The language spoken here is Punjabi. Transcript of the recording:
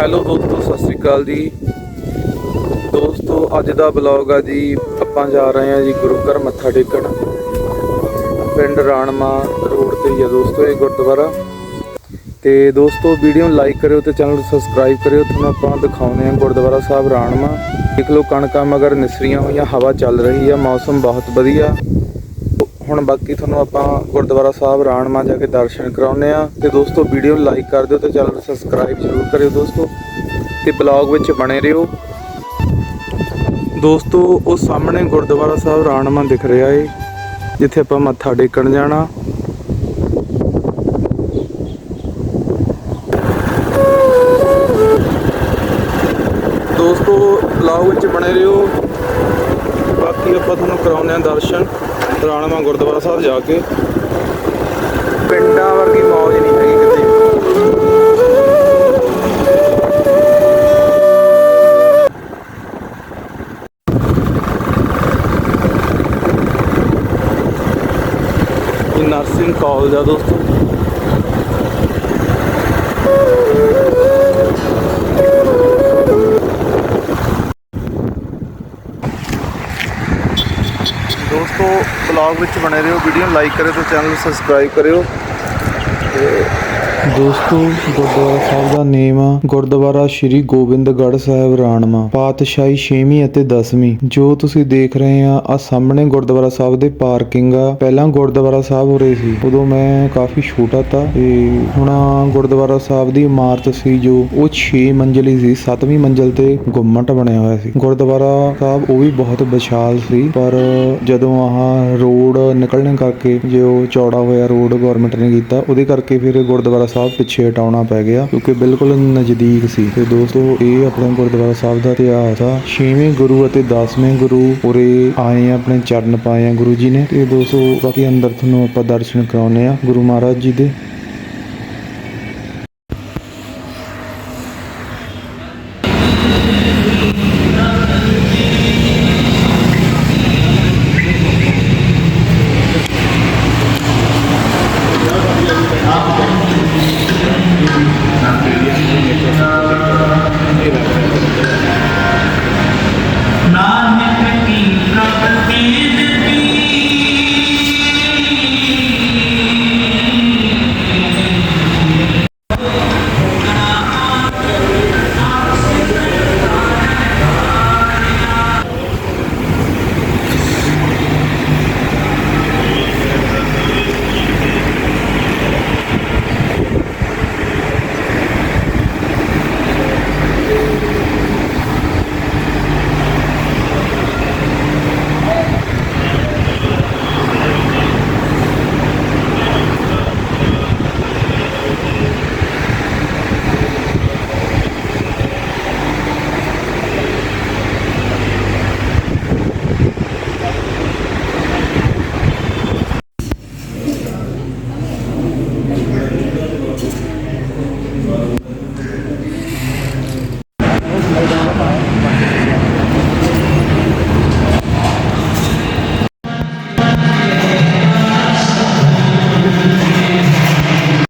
ਹੈਲੋ ਦੋਸਤੋ, ਸਤਿ ਸ੍ਰੀ ਅਕਾਲ ਜੀ। ਦੋਸਤੋ, ਅੱਜ ਦਾ ਬਲੌਗ ਆ ਜੀ, ਆਪਾਂ ਜਾ ਰਹੇ ਹਾਂ ਜੀ ਗੁਰੂ ਘਰ ਮੱਥਾ ਟੇਕਣ। ਪਿੰਡ ਰਾਣਮਾ ਰੋਡ ਤੇ ਹੀ ਆ ਦੋਸਤੋ ਇਹ ਗੁਰਦੁਆਰਾ। ਤੇ ਦੋਸਤੋ, ਵੀਡੀਓ ਨੂੰ ਲਾਈਕ ਕਰਿਓ ਤੇ ਚੈਨਲ ਨੂੰ ਸਬਸਕ੍ਰਾਈਬ ਕਰਿਓ। ਤੁਹਾਨੂੰ ਆਪਾਂ ਦਿਖਾਉਂਦੇ ਹਾਂ ਗੁਰਦੁਆਰਾ ਸਾਹਿਬ ਰਾਣਮਾ। ਦੇਖ ਲਓ, ਕਣਕਾਂ ਮਗਰ ਨਿਸਰੀਆਂ ਹੋਈਆਂ, ਹਵਾ ਚੱਲ ਰਹੀ ਆ, ਮੌਸਮ ਬਹੁਤ ਵਧੀਆ। ਹੁਣ ਬਾਕੀ ਤੁਹਾਨੂੰ ਆਪਾਂ ਗੁਰਦੁਆਰਾ ਸਾਹਿਬ ਰਾਣਮਾ ਜਾ ਕੇ ਦਰਸ਼ਨ ਕਰਾਉਨੇ ਆ ਤੇ ਦੋਸਤੋ ਵੀਡੀਓ ਲਾਈਕ ਕਰ ਦਿਓ ਤੇ ਚੈਨਲ ਨੂੰ ਸਬਸਕ੍ਰਾਈਬ ਜ਼ਰੂਰ ਕਰਿਓ ਦੋਸਤੋ ਤੇ ਬਲੌਗ ਵਿੱਚ ਬਣੇ ਰਹੋ। ਦੋਸਤੋ, ਉਹ ਸਾਹਮਣੇ ਗੁਰਦੁਆਰਾ ਸਾਹਿਬ ਰਾਣਮਾ ਦਿਖ ਰਿਹਾ ਏ, ਜਿੱਥੇ ਆਪਾਂ ਮੱਥਾ ਟੇਕਣ ਜਾਣਾ। ਦੋਸਤੋ ਬਲੌਗ ਵਿੱਚ ਬਣੇ ਰਹੋ। ਬਾਕੀ ਆਪਾਂ ਤੁਹਾਨੂੰ ਕਰਾਉਂਦੇ ਆ ਦਰਸ਼ਨ। ਰਾਣਮਾ ਗੁਰਦੁਆਰਾ ਸਾਹਿਬ ਜਾ ਕੇ। ਪਿੰਡਾਂ ਵਰਗੀ ਮੌਜ ਨਹੀਂ ਹੈਗੀ ਕਿਤੇ। ਇਹ ਨਰਸਿੰਗ ਕਾਲਜ ਆ ਦੋਸਤੋ। ਬਲੌਗ ਵਿੱਚ ਬਣੇ ਰਹੋ ਵੀਡੀਓ ਨੂੰ ਲਾਈਕ ਕਰਿਓ ਤੇ ਚੈਨਲ ਨੂੰ ਸਬਸਕ੍ਰਾਈਬ ਕਰਿਓ ਦੋਸਤੋ, ਗੁਰਦੁਆਰਾ ਸਾਹਿਬ ਦਾ ਨੇਮ ਆ। ਗੁਰਦੁਆਰਾ ਸ਼੍ਰੀ ਗੋਬਿੰਦਗੜ੍ਹ ਸਾਹਿਬ ਰਾਣਮਾ। ਪਾਤਸ਼ਾਹੀ 6ਵੀਂ ਅਤੇ 10ਵੀਂ ਜੋ ਤੁਸੀਂ ਦੇਖ ਰਹੇ ਆ ਆ ਸਾਹਮਣੇ ਗੁਰਦੁਆਰਾ ਸਾਹਿਬ ਦੇ ਪਾਰਕਿੰਗ ਆ। ਪਹਿਲਾਂ ਗੁਰਦੁਆਰਾ ਸਾਹਿਬ ਉਰੇ ਸੀ। ਉਦੋਂ ਮੈਂ ਕਾਫੀ ਛੋਟਾ ਤਾ ਤੇ ਹੁਣ ਗੁਰਦੁਆਰਾ ਸਾਹਿਬ ਦੀ ਇਮਾਰਤ ਸੀ ਜੋ ਉਹ 6 ਮੰਜ਼ਲੀ ਸੀ 7ਵੀਂ ਮੰਜ਼ਲ ਤੇ ਗੁੰਮਟ ਬਣਿਆ ਹੋਇਆ ਸੀ। ਗੁਰਦੁਆਰਾ ਸਾਹਿਬ ਉਹ ਵੀ ਬਹੁਤ ਵਿਸ਼ਾਲ ਸੀ, ਪਰ ਜਦੋਂ ਆਹ ਰੋਡ ਨਿਕਲਣ ਕਰਕੇ, ਜੋ ਚੌੜਾ ਹੋਇਆ ਰੋਡ ਗਵਰਨਮੈਂਟ ਨੇ ਕੀਤਾ, ਉਹਦੇ ਕਰਕੇ ਫਿਰ ਗੁਰਦੁਆਰਾ ਸਾਹਿਬ ਪਿੱਛੇ ਹਟਾਉਣਾ ਪੈ ਗਿਆ ਕਿਉਂਕਿ ਬਿਲਕੁਲ ਨਜ਼ਦੀਕ ਸੀ। ਤੇ ਦੋਸਤੋ, ਇਹ ਆਪਣੇ ਗੁਰਦੁਆਰਾ ਸਾਹਿਬ ਦਾ ਇਤਿਹਾਸ ਆ। 6ਵੇਂ ਗੁਰੂ ਅਤੇ 10ਵੇਂ ਗੁਰੂ ਉਰੇ ਆਏ ਆ, ਆਪਣੇ ਚਰਨ ਪਾਏ ਆ ਗੁਰੂ ਜੀ ਨੇ। ਤੇ ਦੋਸਤੋ, ਬਾਕੀ ਅੰਦਰ ਤੁਹਾਨੂੰ ਆਪਾਂ ਦਰਸ਼ਨ ਕਰਾਉਨੇ ਆ ਗੁਰੂ ਮਹਾਰਾਜ ਜੀ ਦੇ।